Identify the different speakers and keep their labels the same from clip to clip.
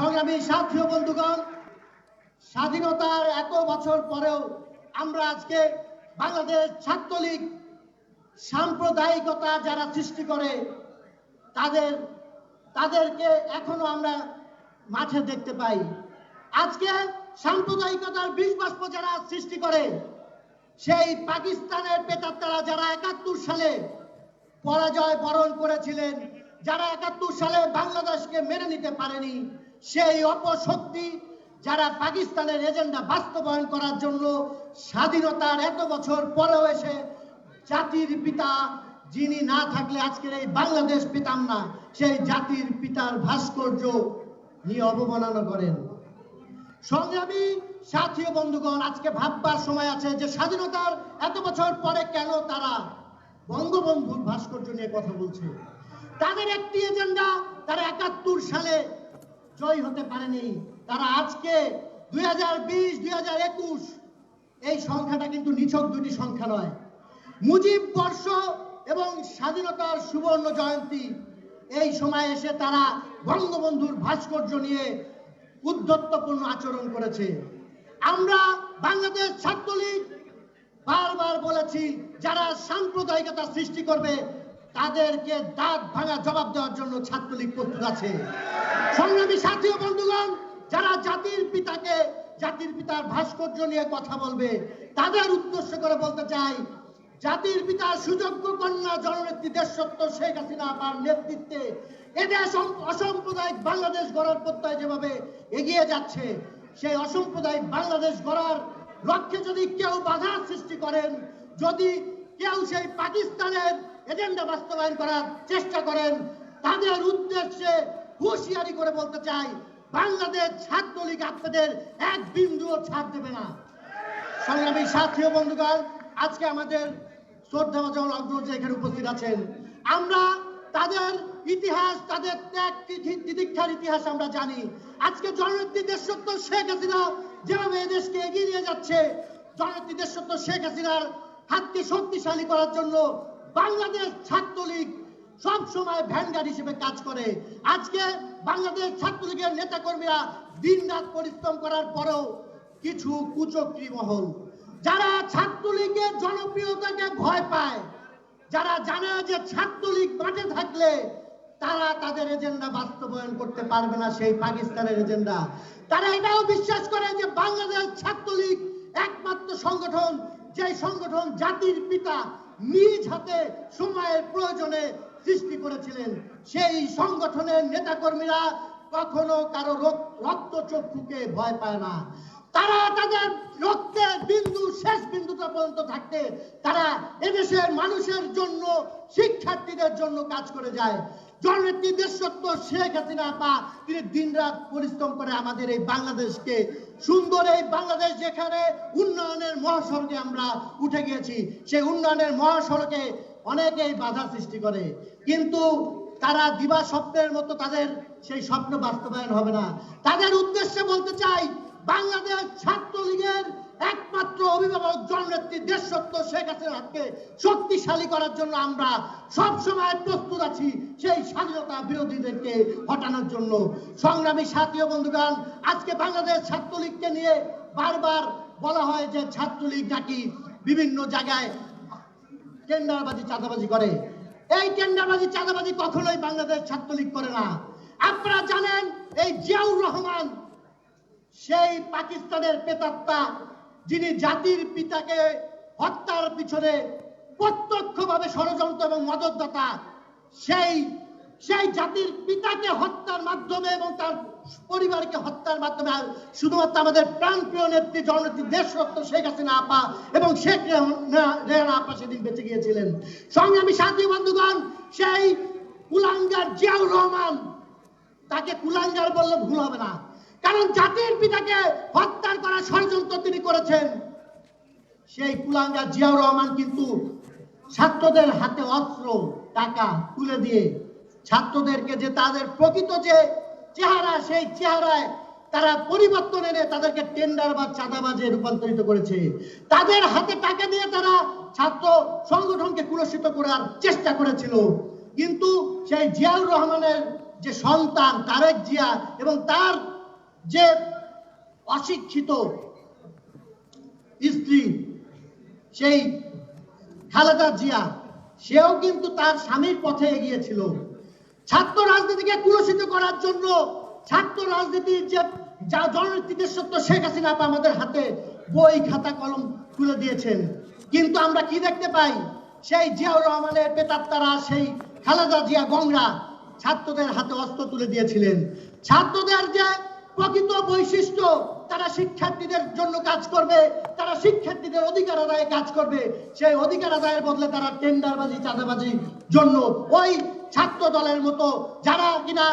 Speaker 1: সংগ্রামী সাথী বন্ধুগণ, স্বাধীনতার এত বছর পরেও আমরা আজকে বাংলাদেশ ছাত্রলীগ সাম্প্রদায়িকতা যারা সৃষ্টি করে, তাদের, তাদেরকে এখনও আমরা মাঠে দেখতে পাই। আজকে সাম্প্রদায়িকতার বিষ বাষ্প যারা সৃষ্টি করে, সেই পাকিস্তানের পেতাত্তারা যারা একাত্তর সালে পরাজয় বরণ করেছিলেন, যারা একাত্তর সালে বাংলাদেশকে মেনে নিতে পারেনি সেই অপশক্তি যারা পাকিস্তানের এজেন্ডা বাস্তবায়ন করার জন্য স্বাধীনতার এত বছর পরেও এসে জাতির পিতা যিনি না থাকলে আজকের এই বাংলাদেশ পেতাম না, সেই জাতির পিতার ভাস্কর্য নিয়ে অবমাননা করেন। সংগ্রামী সাথী বন্ধুগণ, আজকে ভাববার সময় আছে যে স্বাধীনতার এত বছর পরে কেন তারা বঙ্গবন্ধুর ভাস্কর্য নিয়ে কথা বলছে? তাদের একটি এজেন্ডা, তারা একাত্তর সালে জয় হতে পারেনি। তারা আজকে দুই হাজার এই সংখ্যাটা কিন্তু নিছক দুটি সংখ্যা নয়। মুজিব বর্ষ এবং স্বাধীনতার সুবর্ণ জয়ন্তী, এই সময় এসে তারা বঙ্গবন্ধুর ভাস্কর্য নিয়ে উদ্ধত্তপূর্ণ আচরণ করেছে। আমরা বাংলাদেশ ছাত্রলীগ বারবার বলেছি, যারা সাম্প্রদায়িকতা সৃষ্টি করবে তাদেরকে দাঁত ভাঙা জবাব দেওয়ার জন্য ছাত্রলীগ প্রস্তুত আছে। সংগ্রামী সাথী বন্ধুগণ, যারা জাতির পিতাকে, জাতির পিতার ভাস্কর্য নিয়ে কথা বলবে, তাদের উদ্দেশ্য করে বলতে চাই, জাতির পিতার সুযোগ্য কন্যা জননেত্রী দেশত্ব শেখ হাসিনা আপার নেতৃত্বে এদেশ অসাম্প্রদায়িক বাংলাদেশ গড়ার প্রত্যয় যেভাবে এগিয়ে যাচ্ছে, সেই অসাম্প্রদায়িক বাংলাদেশ গড়ার লক্ষ্যে যদি কেউ বাধা সৃষ্টি করেন, যদি কেউ সেই পাকিস্তানের এজেন্ডা বাস্তবায়ন করার চেষ্টা করেন। তাদের উদ্দেশ্যে হুঁশিয়ারি করে বলতে চাই, বাংলাদেশ ছাত্রলীগ আপনাদের এক বিন্দুও ছাড় দেবে না। সংগ্রামী সাথী ও বন্ধুগণ, আজকে আমাদের শ্রদ্ধা যেমন অগ্রজ এখানে উপস্থিত আছেন। আমরা তাদের ইতিহাস, তাদের ত্যাগ, তিথি- ইতিহাস আমরা জানি। আজকে জননেত্রী দেশত্ব শেখ হাসিনা যেভাবে এদেশকে এগিয়ে নিয়ে যাচ্ছে, জননেত্রী দেশত্ব শেখ হাসিনার হাতকে শক্তিশালী করার জন্য বাংলাদেশ ছাত্রলীগ সব সময় ভ্যানগার্ড হিসেবে কাজ করে। আজকে বাংলাদেশ ছাত্রলীগের নেতা কর্মীরা দিন রাত পরিশ্রম করার পরেও কিছু কুচক্রী মহল। যারা ছাত্রলীগের জনপ্রিয়তাকে ভয় পায়, যারা জানে যে ছাত্রলীগ মাঠে থাকলে তারা তাদের এজেন্ডা বাস্তবায়ন করতে পারবে না, সেই পাকিস্তানের এজেন্ডা। তারা এটাও বিশ্বাস করে যে বাংলাদেশ ছাত্রলীগ একমাত্র সংগঠন যে সংগঠন জাতির পিতা নিজ হাতে সময়ের প্রয়োজনে সৃষ্টি করেছিলেন, সেই সংগঠনের নেতাকর্মীরা কখনো কারও রক- রক্ত চক্ষুকে ভয় পায় না। তারা তাদের রক্তের বিন্দু শেষ পর্যন্ত থাকতে তারা এদেশের মানুষের জন্য, শিক্ষার্থীদের জন্য কাজ করে যায়। জননেত্রী দেশত্ব শেখ হাসিনা আপা তিনি দিনরাত পরিশ্রম করে আমাদের এই বাংলাদেশকে, সুন্দর এই বাংলাদেশ যেখানে উন্নয়নের মহাসড়কে আমরা উঠে গিয়েছি, সেই উন্নয়নের মহাসড়কে অনেকেই বাধা সৃষ্টি করে। কিন্তু তারা দিবা স্বপ্নের মতো তাদের সেই স্বপ্ন বাস্তবায়ন হবে না। তাদের উদ্দেশ্যে বলতে চাই, বাংলাদেশ ছাত্রলীগের একমাত্র অভিভাবক জননেত্রী দেশত্ব শেখ হাসিনাকে শক্তিশালী করার জন্য আমরা সব সময় প্রস্তুত আছি সেই স্বাধীনতা বিরোধীদেরকে হটানোর জন্য। সংগ্রামী সাথী ও বন্ধুগণ, আজকে বাংলাদেশ ছাত্রলীগকে নিয়ে বারবার বলা হয় যে ছাত্রলীগ নাকি বিভিন্ন জায়গায় টেন্ডারবাজি চাঁদাবাজি করে। এই টেন্ডারবাজি চাঁদাবাজি কখনোই বাংলাদেশ ছাত্রলীগ করে না। আপনারা জানেন, এই জিয়াউর রহমান সেই পাকিস্তানের পেতাত্তা যিনি জাতির পিতাকে হত্যার পিছনে প্রত্যক্ষভাবে ষড়যন্ত্র এবং মদতদাতা, সেই সেই জাতির পিতাকে হত্যার মাধ্যমে এবং তার পরিবারকে হত্যার মাধ্যমে শুধুমাত্র আমাদের প্রাণপ্রিয় নেত্রী, জননেত্রী দেশরত্ন শেখ হাসিনা আপা এবং শেখ রেহানা আপা সেদিন বেঁচে গিয়েছিলেন। সংগ্রামী সাথী বন্ধুগণ, সেই কুলাঙ্গার জিয়াউর রহমান, তাকে কুলাঙ্গার বললে ভুল হবে না। কারণ জাতির পিতাকে হত্যার করার ষড়যন্ত্র তিনি করেছেন। সেই কুলাঙ্গার জিয়াউর রহমান কিন্তু ছাত্রদের হাতে অস্ত্র, টাকা তুলে দিয়ে ছাত্রদেরকে যে তাদের প্রকৃত যে চেহারা, সেই চেহারায় তারা পরিবর্তন এনে তাদেরকে টেন্ডার বা চাঁদাবাজে রূপান্তরিত করেছে। তাদের হাতে টাকা দিয়ে তারা ছাত্র সংগঠনকে কুলসিত করার চেষ্টা করেছিল। কিন্তু সেই জিয়াউর রহমানের যে সন্তান তারেক জিয়া এবং তার যে অশিক্ষিত স্ত্রী, সেই খালেদা জিয়া, সেও কিন্তু তার স্বামীর পথে এগিয়েছিল। ছাত্র রাজনীতিকে কুলসিত করার জন্য ছাত্র রাজনীতির যে যা জননেত্রী সত্য, শেখ হাসিনা আমাদের হাতে বই, খাতা, কলম তুলে দিয়েছেন। কিন্তু আমরা কি দেখতে পাই? সেই জিয়াউর রহমানের পেতাত্তারা সেই খালেদা জিয়া গংরা ছাত্রদের হাতে অস্ত্র তুলে দিয়েছিলেন। ছাত্রদের যে প্রকৃত বৈশিষ্ট্য, তারা শিক্ষার্থীদের জন্য কাজ করবে, তারা শিক্ষার্থীদের অধিকার আদায়ে কাজ করবে। সেই অধিকার আদায়ের বদলে তারা টেন্ডারবাজি চাঁদাবাজির জন্য ওই ছাত্র দলের মতো যারা কিনা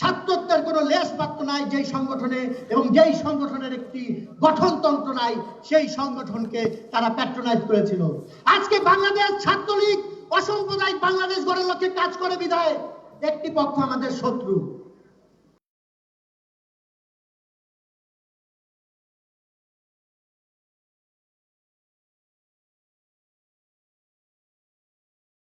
Speaker 1: ছাত্রত্বের কোনো লেশ পাত্র নাই যেই সংগঠনে এবং যেই সংগঠনের একটি গঠনতন্ত্র নাই, সেই সংগঠনকে তারা প্যাট্রোনাইজ করেছিল। আজকে বাংলাদেশ ছাত্রলীগ অসাম্প্রদায়িক বাংলাদেশ গড়ার লক্ষ্যে কাজ করে বিধায়। একটি পক্ষ আমাদের শত্রু।